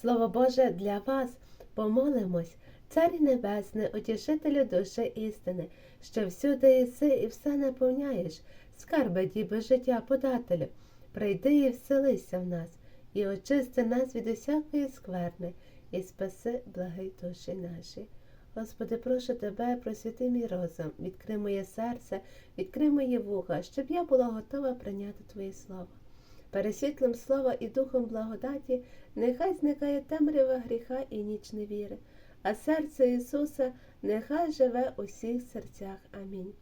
Слово Боже для вас помолимось, Царі Небесний, утішителю душі істини, що всюди єси і все наповняєш, скарби діби життя подателю, прийди і вселися в нас, і очисти нас від усякої скверни, і спаси благий душі наші. Господи, прошу тебе, просвіти мій розум, відкрий моє серце, відкрий мої вуха, щоб я була готова прийняти Твоє Слово. Пересвітлим слова і духом благодаті, нехай зникає темрява гріха і ніч невіри, а серце Ісуса нехай живе у всіх серцях. Амінь.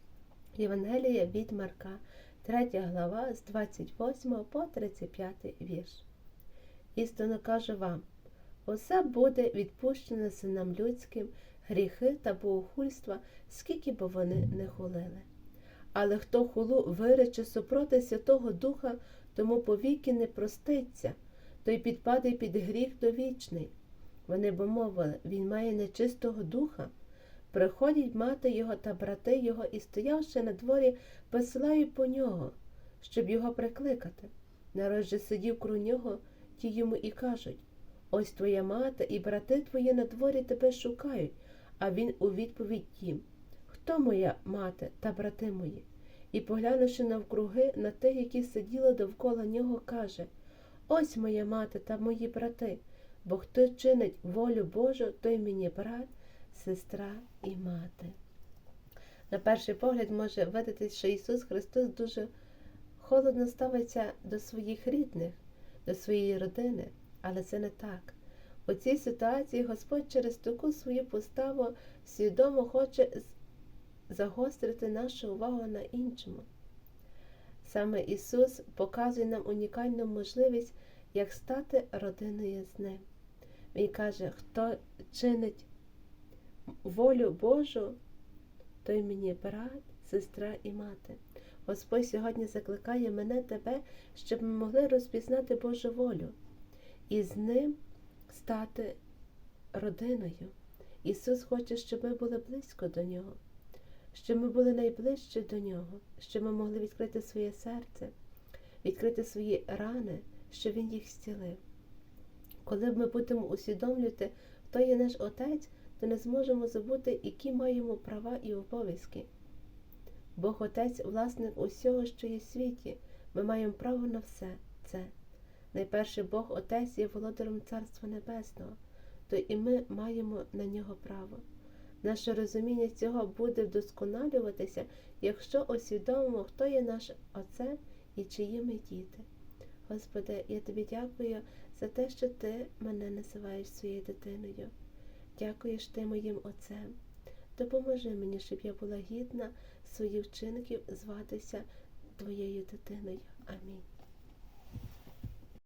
Євангелія від Марка, 3 глава з 28 по 35 вірш. Істинно кажу вам, усе буде відпущено синам людським, гріхи та богохульства, скільки б вони не хулили. Але хто хулу вирече супроти Святого Духа, тому повіки не проститься, той підпаде під гріх довічний. Вони б мовили, він має нечистого духа. Приходять мати його та брати його і, стоявши на дворі, посилають по нього, щоб його прикликати. Народ же сидів кру нього, ті йому і кажуть Ось твоя мати і брати твої на дворі тебе шукають, а він у відповідь їм Хто моя мати та брати мої? І, поглянувши навкруги на тих, які сиділи довкола нього, каже Ось моя мати та мої брати, бо хто чинить волю Божу, той мені брат, сестра і мати. На перший погляд може видатись, що Ісус Христос дуже холодно ставиться до своїх рідних, до своєї родини, але це не так. У цій ситуації Господь через таку свою поставу свідомо хоче загострити нашу увагу на іншому. Саме Ісус показує нам унікальну можливість, як стати родиною з Ним. Він каже, хто чинить волю Божу, той мені брат, сестра і мати. Господь сьогодні закликає мене тебе, щоб ми могли розпізнати Божу волю і з ним стати родиною. Ісус хоче, щоб ми були близько до Нього, щоб ми були найближче до Нього, щоб ми могли відкрити своє серце, відкрити свої рани, щоб Він їх зцілив. Коли ми будемо усвідомлювати, хто є наш Отець, то не зможемо забути, які маємо права і обов'язки. Бог Отець власник усього, що є в світі, ми маємо право на все це. Найперше Бог Отець є володарем Царства Небесного, то і ми маємо на нього право. Наше розуміння цього буде вдосконалюватися, якщо усвідомимо, хто є наш Отце і чиї ми діти. Господи, я тобі дякую за те, що ти мене називаєш своєю дитиною. Дякую, що ти моїм Отцем. Допоможи мені, щоб я була гідна своїх вчинків зватися твоєю дитиною. Амінь.